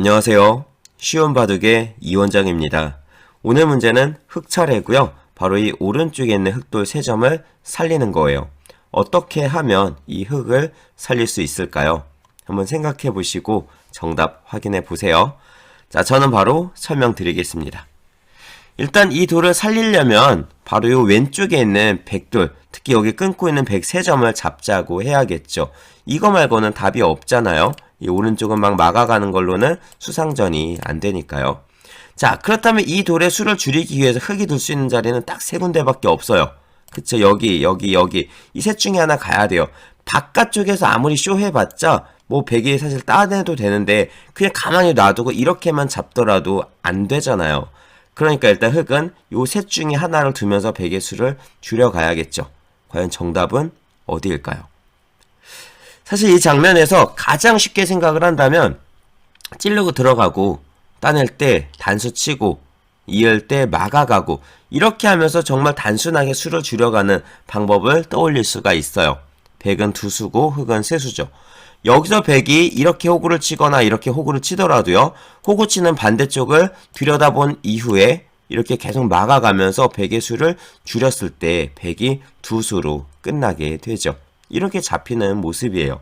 안녕하세요. 쉬운 바둑의 이 원장입니다. 오늘 문제는 흑차례고요. 바로 이 오른쪽에 있는 흑돌 3점을 살리는 거예요. 어떻게 하면 이 흑을 살릴 수 있을까요? 한번 생각해 보시고 정답 확인해 보세요. 자, 저는 바로 설명드리겠습니다. 일단 이 돌을 살리려면 바로 이 왼쪽에 있는 백돌, 특히 여기 끊고 있는 백세 점을 잡자고 해야겠죠. 이거 말고는 답이 없잖아요. 이 오른쪽은 막 막아가는 걸로는 수상전이 안 되니까요. 자, 그렇다면 이 돌의 수를 줄이기 위해서 흙이 둘 수 있는 자리는 딱 세 군데밖에 없어요. 그쵸? 여기, 여기, 여기. 이 셋 중에 하나 가야 돼요. 바깥쪽에서 아무리 쇼해봤자 뭐 베개 사실 따내도 되는데 그냥 가만히 놔두고 이렇게만 잡더라도 안 되잖아요. 그러니까 일단 흙은 요 셋 중에 하나를 두면서 베개 수를 줄여가야겠죠. 과연 정답은 어디일까요? 사실 이 장면에서 가장 쉽게 생각을 한다면 찌르고 들어가고 따낼 때 단수 치고 이을 때 막아가고 이렇게 하면서 정말 단순하게 수를 줄여가는 방법을 떠올릴 수가 있어요. 백은 두 수고 흑은 세 수죠. 여기서 백이 이렇게 호구를 치거나 이렇게 호구를 치더라도요. 호구 치는 반대쪽을 들여다본 이후에 이렇게 계속 막아가면서 백의 수를 줄였을 때 백이 두 수로 끝나게 되죠. 이렇게 잡히는 모습이에요.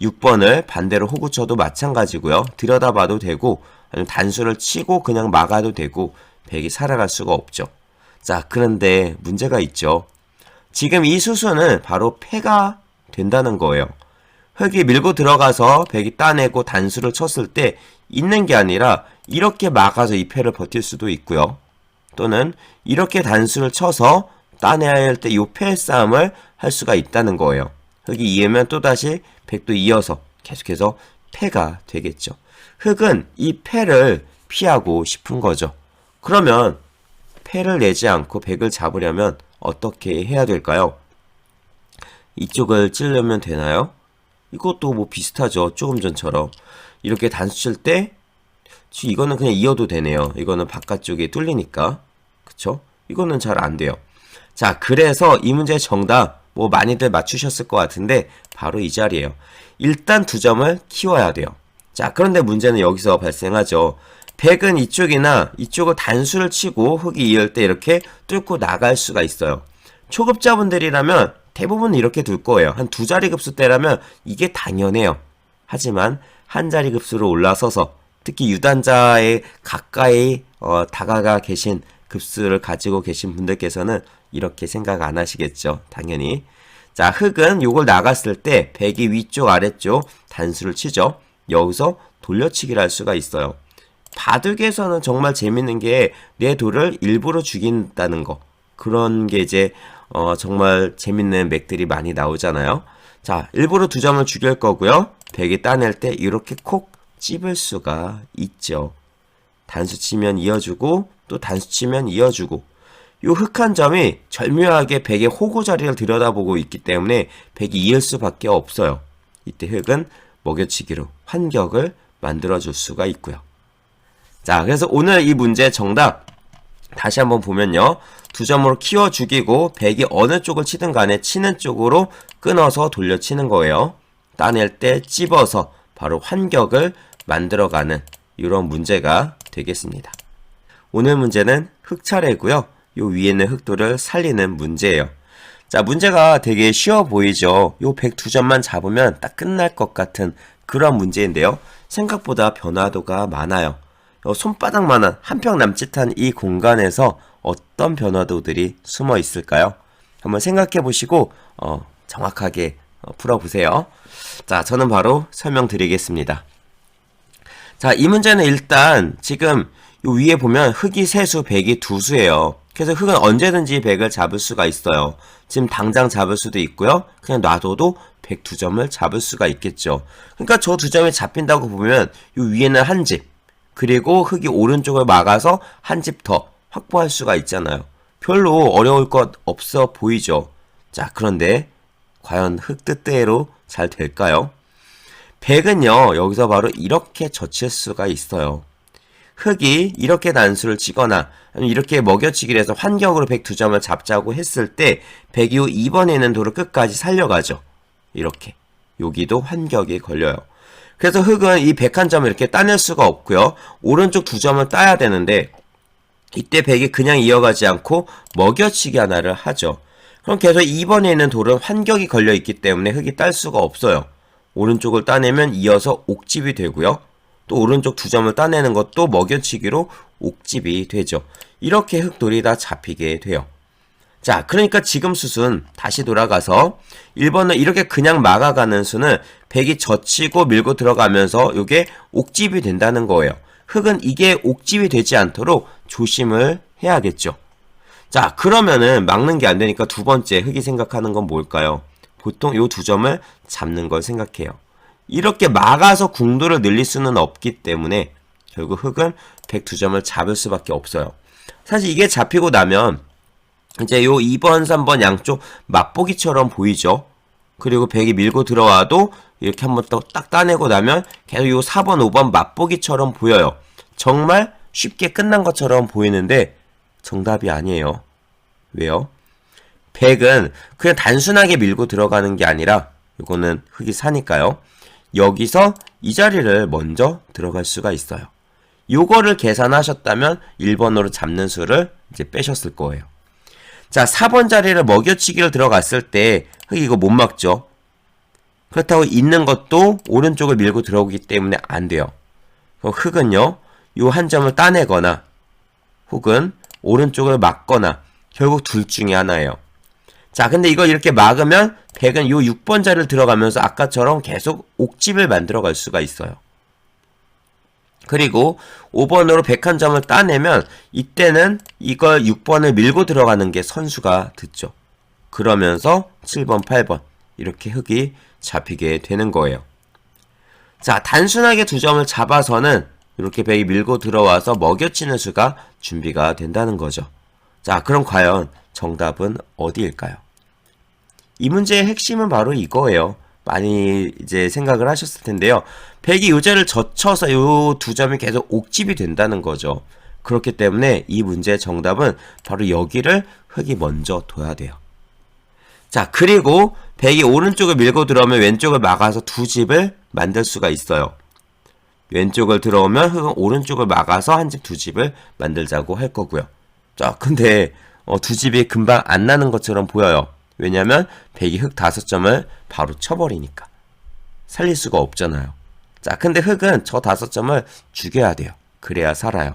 6번을 반대로 호구 쳐도 마찬가지고요. 들여다봐도 되고 아니면 단수를 치고 그냥 막아도 되고 백이 살아갈 수가 없죠. 자, 그런데 문제가 있죠. 지금 이 수수는 바로 패가 된다는 거예요. 흙이 밀고 들어가서 백이 따내고 단수를 쳤을 때 있는 게 아니라 이렇게 막아서 이 패를 버틸 수도 있고요. 또는 이렇게 단수를 쳐서 따내야 할 때 이패 싸움을 할 수가 있다는 거예요. 흙이 이으면 또다시 백도 이어서 계속해서 패가 되겠죠. 흙은 이 패를 피하고 싶은 거죠. 그러면 패를 내지 않고 백을 잡으려면 어떻게 해야 될까요? 이쪽을 찌르면 되나요? 이것도 뭐 비슷하죠. 조금 전처럼. 이렇게 단수 칠 때, 이거는 그냥 이어도 되네요. 이거는 바깥쪽에 뚫리니까. 그쵸? 이거는 잘 안 돼요. 자, 그래서 이 문제의 정답, 뭐 많이들 맞추셨을 것 같은데, 바로 이 자리에요. 일단 두 점을 키워야 돼요. 자, 그런데 문제는 여기서 발생하죠. 백은 이쪽이나 이쪽을 단수를 치고 흙이 이을 때 이렇게 뚫고 나갈 수가 있어요. 초급자분들이라면 대부분 이렇게 둘 거예요. 한 두 자리 급수 때라면 이게 당연해요. 하지만 한 자리 급수로 올라서서 특히 유단자에 가까이 어, 다가가 계신 급수를 가지고 계신 분들께서는 이렇게 생각 안 하시겠죠. 당연히. 자, 흙은 요걸 나갔을 때 백이 위쪽 아래쪽 단수를 치죠. 여기서 돌려치기를 할 수가 있어요. 바둑에서는 정말 재밌는 게 내 돌을 일부러 죽인다는 거. 그런 게 이제 어, 정말 재밌는 맥들이 많이 나오잖아요. 자, 일부러 두 점을 죽일 거고요. 백이 따낼 때 이렇게 콕 찝을 수가 있죠. 단수 치면 이어주고 또 단수 치면 이어주고 요 흑한 점이 절묘하게 백의 호구 자리를 들여다보고 있기 때문에 백이 이을 수밖에 없어요. 이때 흑은 먹여치기로 환격을 만들어줄 수가 있고요. 자, 그래서 오늘 이 문제 정답 다시 한번 보면요. 두 점으로 키워 죽이고 백이 어느 쪽을 치든 간에 치는 쪽으로 끊어서 돌려치는 거예요. 따낼 때 찝어서 바로 환격을 만들어가는 이런 문제가 되겠습니다. 오늘 문제는 흑차례고요. 요 위에는 흑도를 살리는 문제예요. 자, 문제가 되게 쉬워 보이죠? 요 102점만 잡으면 딱 끝날 것 같은 그런 문제인데요. 생각보다 변화도가 많아요. 어, 손바닥만한 한 평 남짓한 이 공간에서 어떤 변화도들이 숨어 있을까요? 한번 생각해 보시고 어, 정확하게 어, 풀어보세요. 자, 저는 바로 설명드리겠습니다. 자, 이 문제는 일단 지금 요 위에 보면 흑이 세수, 백이 두수예요. 그래서 흑은 언제든지 백을 잡을 수가 있어요. 지금 당장 잡을 수도 있고요. 그냥 놔둬도 백 두 점을 잡을 수가 있겠죠. 그러니까 저 두 점이 잡힌다고 보면 요 위에는 한 집, 그리고 흙이 오른쪽을 막아서 한 집 더 확보할 수가 있잖아요. 별로 어려울 것 없어 보이죠. 자, 그런데 과연 흙 뜻대로 잘 될까요? 백은요, 여기서 바로 이렇게 젖힐 수가 있어요. 흙이 이렇게 단수를 치거나 이렇게 먹여치기를 해서 환경으로 백두 점을 잡자고 했을 때 백이 후 2번에 있는 돌을 끝까지 살려가죠. 이렇게. 여기도 환격이 걸려요. 그래서 흙은 이 101점을 이렇게 따낼 수가 없고요. 오른쪽 두 점을 따야 되는데 이때 백이 그냥 이어가지 않고 먹여치기 하나를 하죠. 그럼 계속 2번에 있는 돌은 환격이 걸려 있기 때문에 흙이 딸 수가 없어요. 오른쪽을 따내면 이어서 옥집이 되고요. 또 오른쪽 두 점을 따내는 것도 먹여치기로 옥집이 되죠. 이렇게 흙돌이 다 잡히게 돼요. 자, 그러니까 지금 수순 다시 돌아가서 1번은 이렇게 그냥 막아가는 수는 백이 젖히고 밀고 들어가면서 이게 옥집이 된다는 거예요. 흙은 이게 옥집이 되지 않도록 조심을 해야겠죠. 자, 그러면은 막는 게 안 되니까 두 번째 흙이 생각하는 건 뭘까요? 보통 요두 점을 잡는 걸 생각해요. 이렇게 막아서 궁도를 늘릴 수는 없기 때문에 결국 흙은 102점을 잡을 수밖에 없어요. 사실 이게 잡히고 나면 이제 요 2번, 3번 양쪽 맛보기처럼 보이죠? 그리고 백이 밀고 들어와도 이렇게 한번 또딱 따내고 나면 계속 요 4번, 5번 맛보기처럼 보여요. 정말 쉽게 끝난 것처럼 보이는데 정답이 아니에요. 왜요? 백은 그냥 단순하게 밀고 들어가는 게 아니라 이거는 흙이 사니까요. 여기서 이 자리를 먼저 들어갈 수가 있어요. 요거를 계산하셨다면 1번으로 잡는 수를 이제 빼셨을 거예요. 자, 4번 자리를 먹여치기를 들어갔을 때 이거 못 막죠. 그렇다고 있는 것도 오른쪽을 밀고 들어오기 때문에 안 돼요. 흙은요, 요 한 점을 따내거나 혹은 오른쪽을 막거나 결국 둘 중에 하나예요. 자, 근데 이거 이렇게 막으면 백은 요 6번 자리를 들어가면서 아까처럼 계속 옥집을 만들어 갈 수가 있어요. 그리고 5번으로 101점을 따내면 이때는 이걸 6번을 밀고 들어가는 게 선수가 듣죠. 그러면서 7번, 8번 이렇게 흙이 잡히게 되는 거예요. 자, 단순하게 두 점을 잡아서는 이렇게 백이 밀고 들어와서 먹여치는 수가 준비가 된다는 거죠. 자, 그럼 과연 정답은 어디일까요? 이 문제의 핵심은 바로 이거예요. 많이 이제 생각을 하셨을 텐데요. 백이 요제를 젖혀서 요 두 점이 계속 옥집이 된다는 거죠. 그렇기 때문에 이 문제의 정답은 바로 여기를 흙이 먼저 둬야 돼요. 자, 그리고 백이 오른쪽을 밀고 들어오면 왼쪽을 막아서 두 집을 만들 수가 있어요. 왼쪽을 들어오면 흙은 오른쪽을 막아서 한 집, 두 집을 만들자고 할 거고요. 자, 근데 어, 두 집이 금방 안 나는 것처럼 보여요. 왜냐면 백이 흙 다섯 점을 바로 쳐버리니까. 살릴 수가 없잖아요. 자, 근데 흙은 저 다섯 점을 죽여야 돼요. 그래야 살아요.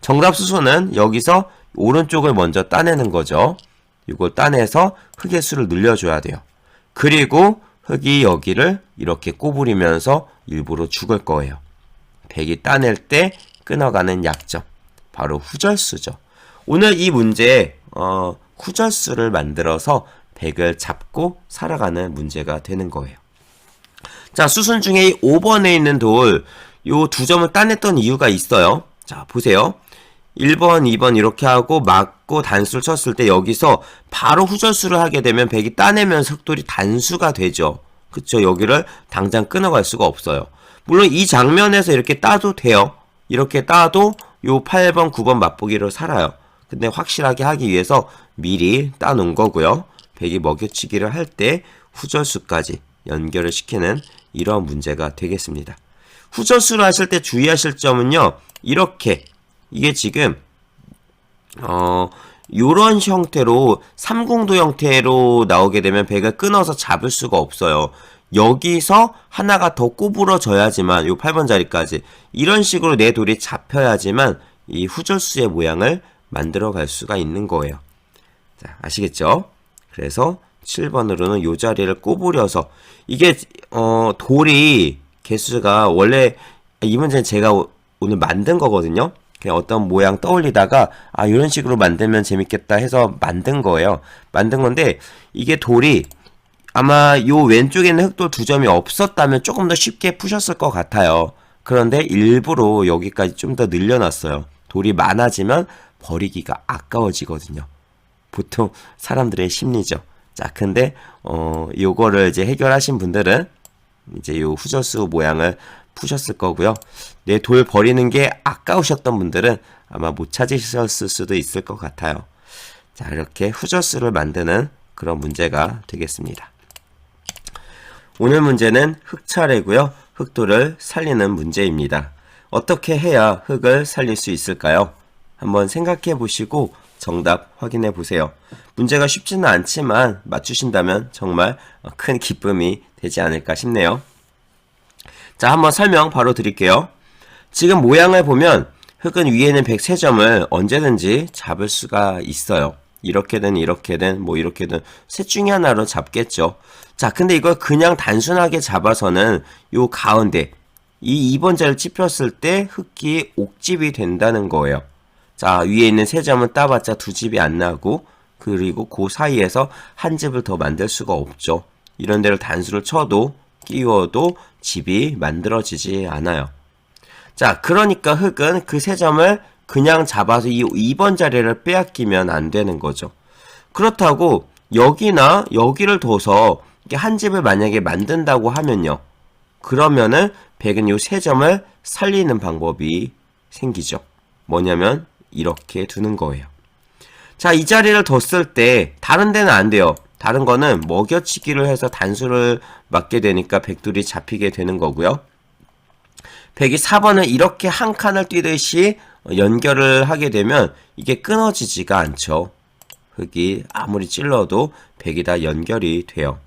정답 수소는 여기서 오른쪽을 먼저 따내는 거죠. 이걸 따내서 흙의 수를 늘려줘야 돼요. 그리고 흙이 여기를 이렇게 꼬부리면서 일부러 죽을 거예요. 백이 따낼 때 끊어가는 약점. 바로 후절수죠. 오늘 이 문제에 어, 후절수를 만들어서 백을 잡고 살아가는 문제가 되는 거예요. 자, 수순 중에 이 5번에 있는 돌, 요 두 점을 따냈던 이유가 있어요. 자, 보세요. 1번, 2번 이렇게 하고 맞고 단수를 쳤을 때 여기서 바로 후절수를 하게 되면 백이 따내면 석돌이 단수가 되죠. 그쵸? 여기를 당장 끊어갈 수가 없어요. 물론 이 장면에서 이렇게 따도 돼요. 이렇게 따도 요 8번, 9번 맛보기로 살아요. 근데 확실하게 하기 위해서 미리 따놓은 거고요. 백이 먹여치기를 할 때 후절수까지 연결을 시키는 이런 문제가 되겠습니다. 후절수를 하실 때 주의하실 점은요. 이렇게 이게 지금 어 요런 형태로 삼궁도 형태로 나오게 되면 백을 끊어서 잡을 수가 없어요. 여기서 하나가 더 꼬부러져야지만 요 8번 자리까지 이런 식으로 내 돌이 잡혀야지만 이 후절수의 모양을 만들어 갈 수가 있는 거예요. 자, 아시겠죠? 그래서 7번으로는 요 자리를 꼬부려서 이게 어 돌이 개수가 원래 이 문제는 제가 오- 오늘 만든 거거든요. 그냥 어떤 모양 떠올리다가 아 이런 식으로 만들면 재밌겠다 해서 만든 거예요. 만든 건데 이게 돌이 아마 요 왼쪽에는 흑돌 두 점이 없었다면 조금 더 쉽게 푸셨을 것 같아요. 그런데 일부러 여기까지 좀 더 늘려놨어요. 돌이 많아지면 버리기가 아까워지거든요. 보통 사람들의 심리죠. 자, 근데 어 요거를 이제 해결하신 분들은 이제 요 후저수 모양을 푸셨을 거고요. 내 돌 버리는 게 아까우셨던 분들은 아마 못 찾으셨을 수도 있을 것 같아요. 자, 이렇게 후저수를 만드는 그런 문제가 되겠습니다. 오늘 문제는 흙 차례고요. 흑돌을 살리는 문제입니다. 어떻게 해야 흑을 살릴 수 있을까요? 한번 생각해 보시고 정답 확인해 보세요. 문제가 쉽지는 않지만 맞추신다면 정말 큰 기쁨이 되지 않을까 싶네요. 자, 한번 설명 바로 드릴게요. 지금 모양을 보면 흙은 위에 있는 103점을 언제든지 잡을 수가 있어요. 이렇게든 이렇게든 뭐 이렇게든 셋 중에 하나로 잡겠죠. 자, 근데 이걸 그냥 단순하게 잡아서는 요 가운데 이 2번자를 찝혔을 때 흙이 옥집이 된다는 거예요. 자, 위에 있는 세 점은 따봤자 두 집이 안 나고 그리고 그 사이에서 한 집을 더 만들 수가 없죠. 이런 데를 단수를 쳐도 끼워도 집이 만들어지지 않아요. 자, 그러니까 흙은 그 세 점을 그냥 잡아서 이 2번 자리를 빼앗기면 안 되는 거죠. 그렇다고 여기나 여기를 둬서 한 집을 만약에 만든다고 하면요. 그러면은 백은 요 세 점을 살리는 방법이 생기죠. 뭐냐면 이렇게 두는 거예요. 자, 이 자리를 뒀을 때 다른 데는 안 돼요. 다른 거는 먹여치기를 해서 단수를 맞게 되니까 백둘이 잡히게 되는 거고요. 백이 4번은 이렇게 한 칸을 뛰듯이 연결을 하게 되면 이게 끊어지지가 않죠. 흙이 아무리 찔러도 백이 다 연결이 돼요.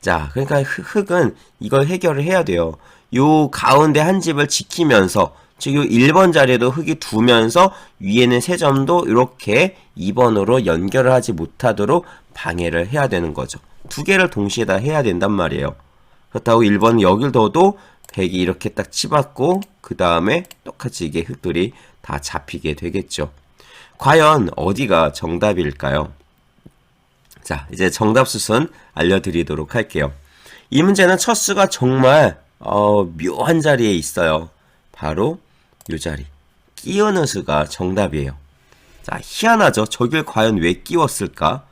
자, 그러니까 흙은 이걸 해결을 해야 돼요. 요 가운데 한 집을 지키면서 즉, 요 1번 자리에도 흙이 두면서 위에는 세 점도 이렇게 2번으로 연결을 하지 못하도록 방해를 해야 되는 거죠. 두 개를 동시에 다 해야 된단 말이에요. 그렇다고 1번 여길 둬도 백이 이렇게 딱 집었고 그 다음에 똑같이 이게 흙들이 다 잡히게 되겠죠. 과연 어디가 정답일까요? 자, 이제 정답 수순 알려드리도록 할게요. 이 문제는 첫 수가 정말 어, 묘한 자리에 있어요. 바로 이 자리. 끼우는 수가 정답이에요. 자, 희한하죠? 저길 과연 왜 끼웠을까?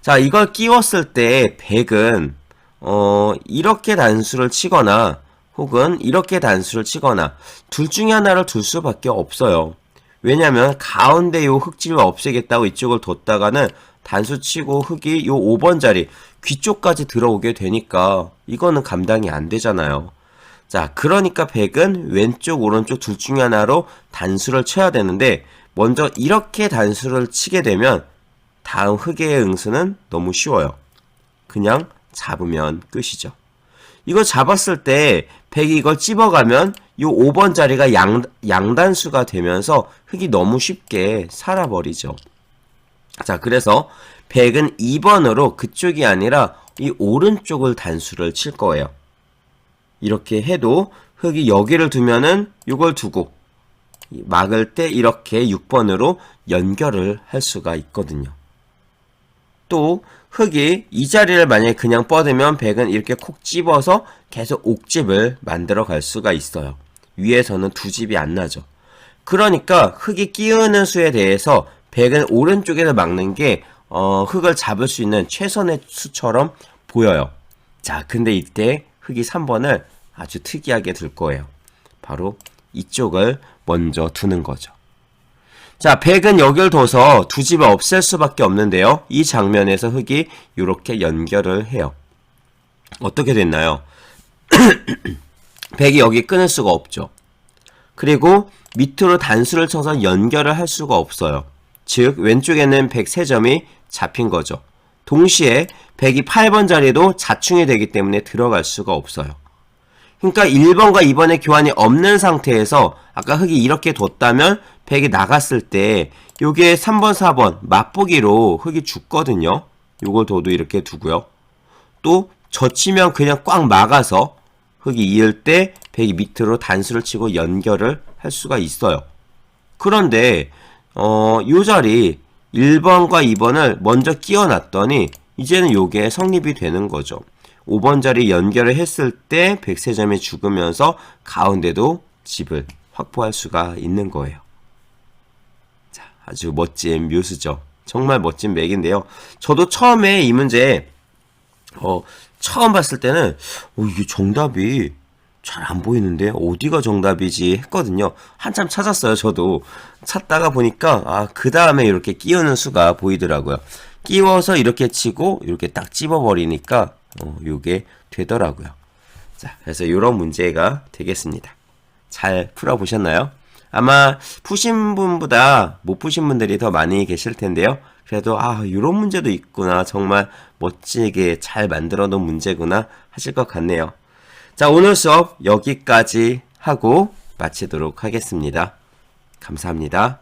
자, 이걸 끼웠을 때 100은 어, 이렇게 단수를 치거나 혹은 이렇게 단수를 치거나 둘 중에 하나를 둘 수밖에 없어요. 왜냐면 가운데 요 흙집을 없애겠다고 이쪽을 뒀다가는 단수 치고 흙이 요 5번 자리 귀 쪽까지 들어오게 되니까 이거는 감당이 안 되잖아요. 자, 그러니까 100은 왼쪽, 오른쪽 둘 중에 하나로 단수를 쳐야 되는데 먼저 이렇게 단수를 치게 되면 다음 흙의 응수는 너무 쉬워요. 그냥 잡으면 끝이죠. 이거 잡았을 때 100이 이걸 찝어가면 이 5번 자리가 양, 양단수가 되면서 흙이 너무 쉽게 살아버리죠. 자, 그래서 100은 2번으로 그쪽이 아니라 이 오른쪽을 단수를 칠 거예요. 이렇게 해도 흙이 여기를 두면은 이걸 두고 막을 때 이렇게 6번으로 연결을 할 수가 있거든요. 또 흙이 이 자리를 만약에 그냥 뻗으면 백은 이렇게 콕 집어서 계속 옥집을 만들어 갈 수가 있어요. 위에서는 두 집이 안 나죠. 그러니까 흙이 끼우는 수에 대해서 백은 오른쪽에서 막는 게 어, 흙을 잡을 수 있는 최선의 수처럼 보여요. 자, 근데 이때 흙이 3번을 아주 특이하게 들 거예요. 바로 이쪽을 먼저 두는 거죠. 자, 백은 여기를 둬서 두 집을 없앨 수밖에 없는데요. 이 장면에서 흙이 이렇게 연결을 해요. 어떻게 됐나요? 백이 여기 끊을 수가 없죠. 그리고 밑으로 단수를 쳐서 연결을 할 수가 없어요. 즉 왼쪽에는 103점이 잡힌 거죠. 동시에 100이 8번 자리도 자충이 되기 때문에 들어갈 수가 없어요. 그러니까 1번과 2번의 교환이 없는 상태에서 아까 흙이 이렇게 뒀다면 100이 나갔을 때 요게 3번, 4번 맛보기로 흙이 죽거든요. 요걸 둬도 이렇게 두고요. 또 젖히면 그냥 꽉 막아서 흙이 이을 때 100이 밑으로 단수를 치고 연결을 할 수가 있어요. 그런데 어, 요 자리 1번과 2번을 먼저 끼워놨더니 이제는 요게 성립이 되는 거죠. 5번 자리 연결을 했을 때 백세점이 죽으면서 가운데도 집을 확보할 수가 있는 거예요. 자, 아주 멋진 묘수죠. 정말 멋진 맥인데요. 저도 처음에 이 문제 어, 처음 봤을 때는 어, 이게 정답이 잘 안 보이는데 어디가 정답이지 했거든요. 한참 찾았어요. 저도 찾다가 보니까 아, 그 다음에 이렇게 끼우는 수가 보이더라고요. 끼워서 이렇게 치고 이렇게 딱 찝어버리니까 어, 요게 되더라고요. 자, 그래서 이런 문제가 되겠습니다. 잘 풀어보셨나요? 아마 푸신 분보다 못 푸신 분들이 더 많이 계실 텐데요. 그래도 아, 이런 문제도 있구나. 정말 멋지게 잘 만들어 놓은 문제구나 하실 것 같네요. 자, 오늘 수업 여기까지 하고 마치도록 하겠습니다. 감사합니다.